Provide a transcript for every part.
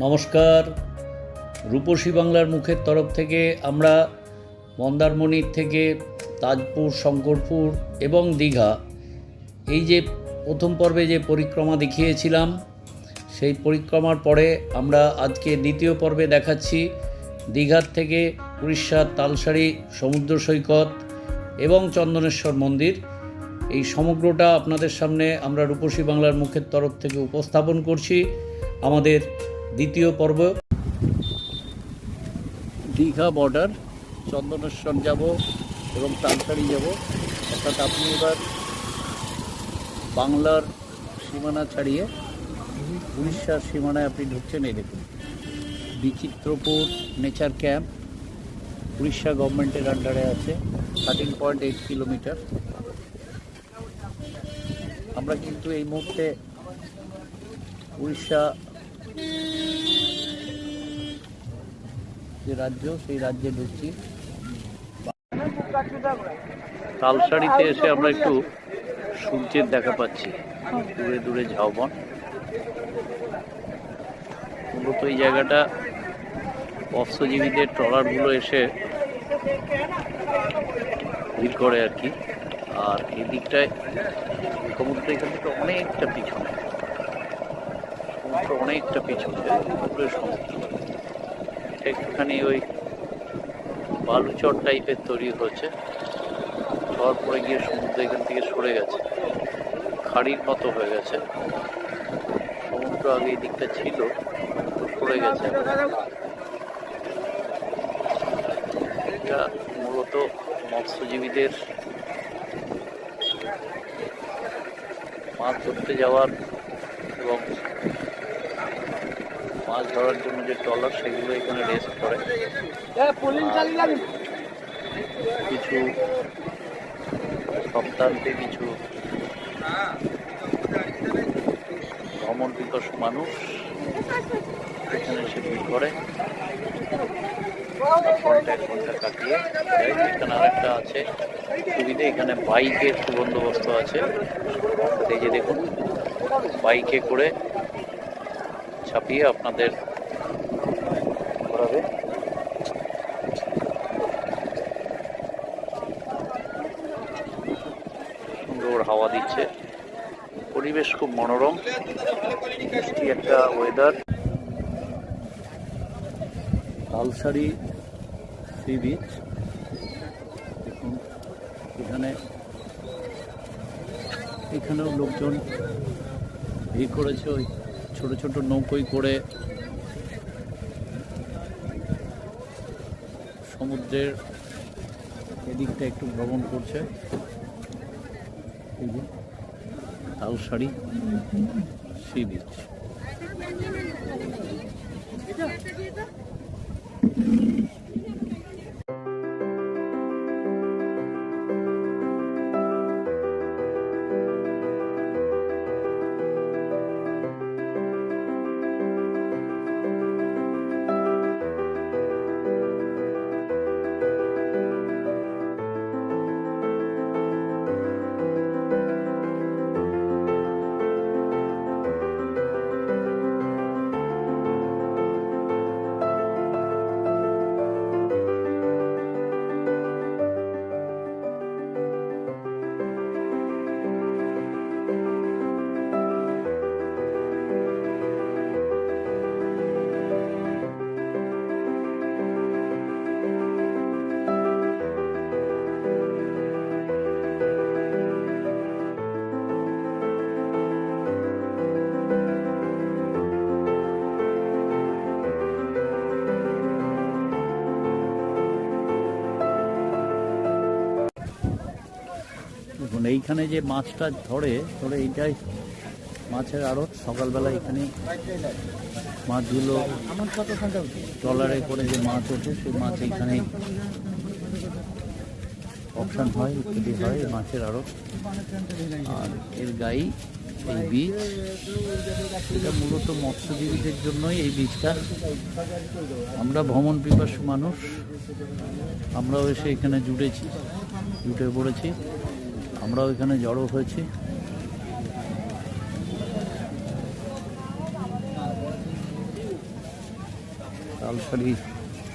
নমস্কার। রূপসী বাংলার মুখের তরফ থেকে আমরা মন্দারমণির থেকে তাজপুর, শঙ্করপুর এবং দীঘা এই যে প্রথম পর্বে যে পরিক্রমা দেখিয়েছিলাম, সেই পরিক্রমার পরে আমরা আজকে দ্বিতীয় পর্বে দেখাচ্ছি দীঘার থেকে উড়িষ্যার তালসারি সমুদ্র সৈকত এবং চন্দনেশ্বর মন্দির। এই সমগ্রটা আপনাদের সামনে আমরা রূপসী বাংলার মুখের তরফ থেকে উপস্থাপন করছি। আমাদের দ্বিতীয় পর্ব। দীঘা বর্ডার চন্দনেশ্বর যাব এবং তালসারি যাব। অর্থাৎ আপনি এবার বাংলার সীমানা ছাড়িয়ে উড়িষ্যার সীমানায় আপনি ঢুকছেন, এই দেখুন। বিচিত্রপুর নেচার ক্যাম্প উড়িষ্যা গভর্নমেন্টের আন্ডারে আছে থার্টিন পয়েন্ট এইট কিলোমিটার আমরা কিন্তু এই মুহূর্তে উড়িষ্যা যে রাজ্য, সেই রাজ্যে ঢুকছি। তালসারিতে এসে আমরা একটু সূর্যের দেখা পাচ্ছি। দূরে দূরে ঝাউবন। মূলত এই জায়গাটা মৎস্যজীবীদের ট্রলারগুলো এসে ভিড় করে আর কি। আর এই দিকটায় সমুদ্র এখান থেকে অনেকটা পিছনে। সমুদ্র অনেকটা পিছনে। সমুদ্র একটুখানি ওই বালুচর টাইপের তৈরি হয়েছে। হওয়ার পরে গিয়ে সমুদ্র এখান থেকে সরে গেছে। খাড়ির মতো হয়ে গেছে। সমুদ্র আগে এই দিকটা ছিল, সরে গেছে এটা মূলত মৎস্যজীবীদের মাছ ধরতে যাওয়ার এবং মাছ ধরার জন্য যে ট্রলার সেগুলো এখানে রেস্ট করে। কিছু সপ্তাহান্তে কিছু ভ্রমণ বিকশ মানুষ এখানে এসে ভিড় করে। ঘণ্টা এক ঘণ্টা কাটিয়ে এখানে আরেকটা আছে। সুবিধে এখানে বাইকের সুবন্দোবস্ত আছে। এই যে দেখুন বাইকে করে ছাপিয়ে আপনাদের ঘোরাবে সুন্দর হাওয়া দিচ্ছে। পরিবেশ খুব মনোরম। মিষ্টি একটা ওয়েদার তালসারি সি বিচ দেখুন, এখানে এখানেও লোকজন ভিড় করেছে ওই ছোট ছোট নৌকোই করে সমুদ্রের এদিকটা একটু ভ্রমণ করছে। Talsari sea beach. এইখানে যে মাছটা ধরে ধরে এইটাই মাছের আড়ত। সকালবেলা এখানে মাছগুলো ট্রলারে করে যে মাছ ওঠে, সেই মাছ এইখানে অপশান হয় ইত্যাদি হয় মাছের আড়ত। আর এর গায়ে এই বীজ। এটা মূলত মৎস্যজীবীদের জন্যই এই বীজটা। আমরা ভ্রমণ পিপাসু মানুষ, আমরাও এসে এখানে জুড়েছি জুটে পড়েছি। আমরাও এখানে জড়ো হয়েছি। তালসারি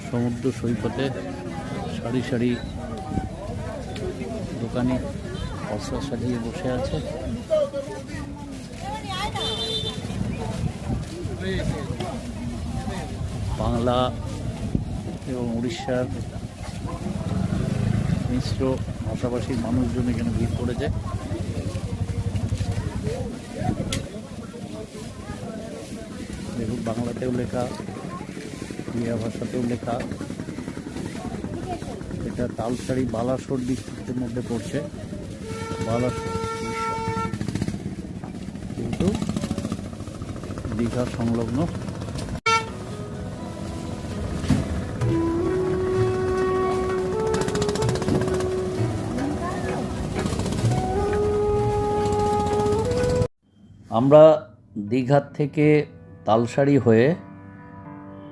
সমুদ্র সৈকতে সারি সারি দোকানে অস্ত্র সাজিয়ে বসে আছে। বাংলা এবং উড়িষ্যার মিশ্র ভাষাভাষীর মানুষজন এখানে ভিড় করেছে। দেখুন, বাংলাতেও লেখা উড়িয়া ভাষাতেও লেখা। এটা তালসারি বালাসোর ডিস্ট্রিক্টের মধ্যে পড়ছে। বালাসোর, কিন্তু দীঘা সংলগ্ন আমরা দীঘার থেকে তালসারি হয়ে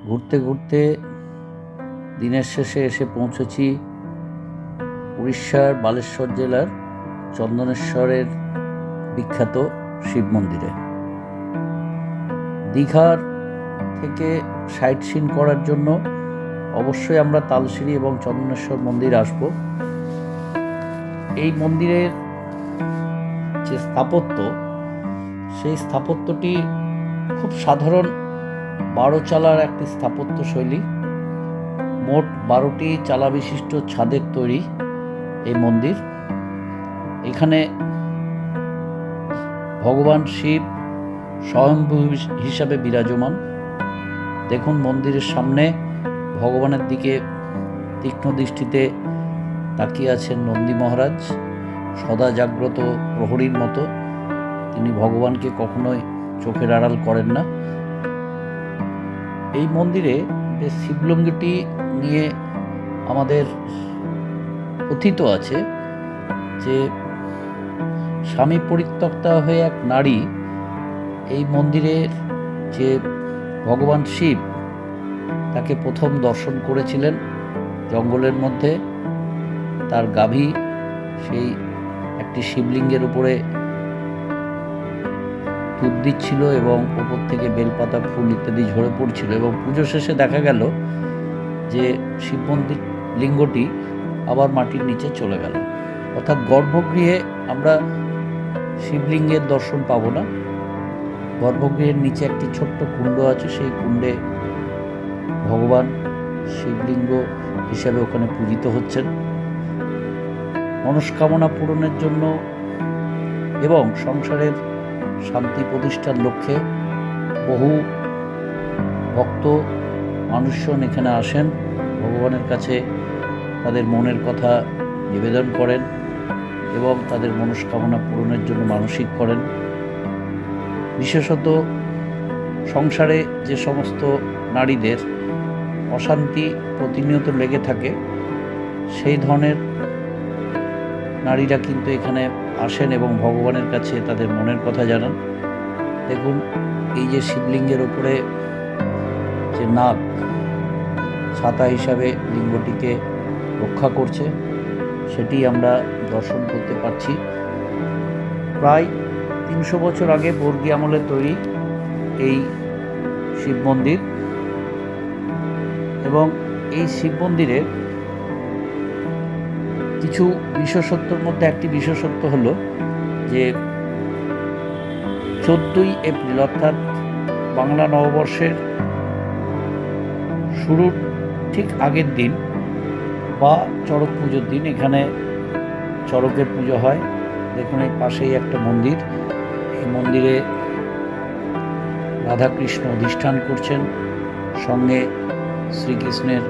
ঘুরতে ঘুরতে দিনের শেষে এসে পৌঁছেছি উড়িষ্যার বালেশ্বর জেলার চন্দনেশ্বরের বিখ্যাত শিব মন্দিরে। দীঘার থেকে সাইট সিন করার জন্য অবশ্যই আমরা তালসিরি এবং চন্দনেশ্বর মন্দির আসব। এই মন্দিরের যে স্থাপত্য সেই স্থাপত্যটি খুব সাধারণ বারো চালার একটি স্থাপত্য শৈলী। মোট বারোটি চালা বিশিষ্ট ছাদের তৈরি এই মন্দির। এখানে ভগবান শিব স্বয়ম্ভু হিসাবে বিরাজমান। দেখুন মন্দিরের সামনে ভগবানের দিকে তীক্ষ্ণ দৃষ্টিতে তাকিয়ে আছেন নন্দী মহারাজ। সদা জাগ্রত প্রহরীর মতো। তিনি ভগবানকে কখনোই চোখের আড়াল করেন না। এই মন্দিরে যে শিবলিঙ্গটি নিয়ে আমাদের কথিত আছে যে স্বামী পরিত্যক্তা হয়ে এক নারী এই মন্দিরের যে ভগবান শিব, তাকে প্রথম দর্শন করেছিলেন জঙ্গলের মধ্যে। তার গাভী সেই একটি শিবলিঙ্গের উপরে দুধ দিচ্ছিল এবং ওপর থেকে বেলপাতা, ফুল ইত্যাদি ঝরে পড়ছিল এবং পুজো শেষে দেখা গেল যে শিব মন্দির লিঙ্গটি আবার মাটির নিচে চলে গেল। অর্থাৎ গর্ভগৃহে আমরা শিবলিঙ্গের দর্শন পাবো না। গর্ভগৃহের নিচে একটি ছোট্ট কুণ্ড আছে, সেই কুণ্ডে ভগবান শিবলিঙ্গ হিসাবে ওখানে পূজিত হচ্ছেন। মনস্কামনা পূরণের জন্য এবং সংসারের শান্তি প্রতিষ্ঠার লক্ষ্যে বহু ভক্ত, মানুষজন এখানে আসেন। ভগবানের কাছে তাদের মনের কথা নিবেদন করেন এবং তাদের মনস্কামনা পূরণের জন্য মানসিক করেন। বিশেষত সংসারে যে সমস্ত নারীদের অশান্তি প্রতিনিয়ত লেগে থাকে, সেই ধরনের নারীরা কিন্তু এখানে আসেন এবং ভগবানের কাছে তাদের মনের কথা জানান। দেখুন, এই যে শিবলিঙ্গের ওপরে যে নাগ, ছাতা হিসাবে লিঙ্গটিকে রক্ষা করছে, সেটি আমরা দর্শন করতে পারছি। প্রায় তিনশো বছর আগে বর্গী আমলে তৈরি এই শিব মন্দির এবং এই শিব মন্দিরের কিছু বিশেষত্বর মধ্যে একটি বিশেষত্ব হলো যে চোদ্দই এপ্রিল অর্থাৎ বাংলা নববর্ষের শুরুর ঠিক আগের দিন বা চড়ক পুজোর দিন, এখানে চড়কের পুজো হয়। দেখুন এই পাশেই একটা মন্দির। এই মন্দিরে রাধাকৃষ্ণ অধিষ্ঠান করছেন। সঙ্গে শ্রীকৃষ্ণের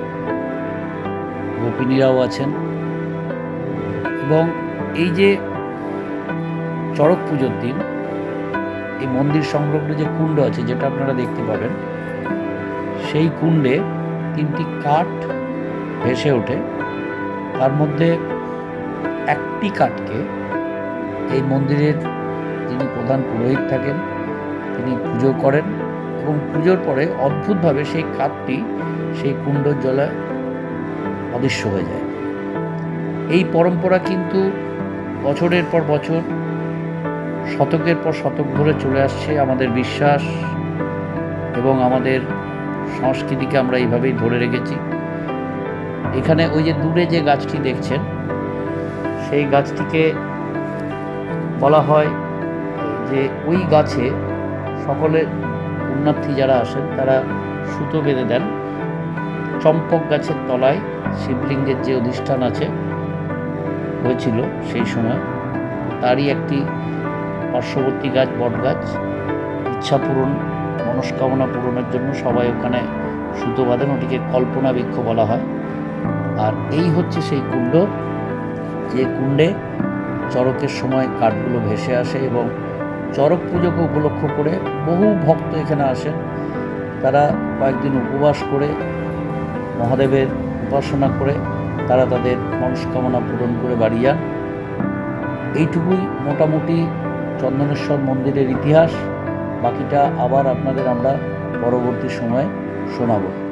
গোপিনীরাও আছেন। এবং এই যে চড়ক পুজোর দিন, এই মন্দির সংলগ্ন যে কুণ্ড আছে, যেটা আপনারা দেখতে পাবেন, সেই কুণ্ডে তিনটি কাঠ ভেসে ওঠে। তার মধ্যে একটি কাঠকে এই মন্দিরের যিনি প্রধান পুরোহিত থাকেন, তিনি পুজো করেন এবং পুজোর পরে অদ্ভুতভাবে সেই কাঠটি সেই কুণ্ডর জলে অদৃশ্য হয়ে যায়। এই পরম্পরা কিন্তু বছরের পর বছর, শতকের পর শতক ধরে চলে আসছে আমাদের বিশ্বাস এবং আমাদের সংস্কৃতিকে আমরা এইভাবেই ধরে রেখেছি। এখানে ওই যে দূরে যে গাছটি দেখছেন, সেই গাছটিকে বলা হয় যে ওই গাছে সকলে পুণ্যার্থী যারা আসেন, তারা সুতো বেঁধে দেন। চম্পক গাছের তলায় শিবলিঙ্গের যে অধিষ্ঠান আছে হয়েছিল সেই সময়। তারই একটি পার্শ্ববর্তী গাছ, বট গাছ। ইচ্ছা পূরণ, মনস্কামনা পূরণের জন্য সবাই ওখানে সুতো বাঁধেন, ওটিকে কল্পনা বৃক্ষ বলা হয়। আর এই হচ্ছে সেই কুণ্ড। যে কুণ্ডে চড়কের সময় কাঠগুলো ভেসে আসে এবং চড়ক পুজোকে উপলক্ষ করে বহু ভক্ত এখানে আসেন। তারা কয়েকদিন উপবাস করে, মহাদেবের উপাসনা করে তারা তাদের মনস্কামনা পূরণ করে বাড়ি যান এইটুকুই মোটামুটি চন্দনেশ্বর মন্দিরের ইতিহাস। বাকিটা আবার আপনাদের আমরা পরবর্তী সময়ে শোনাবো।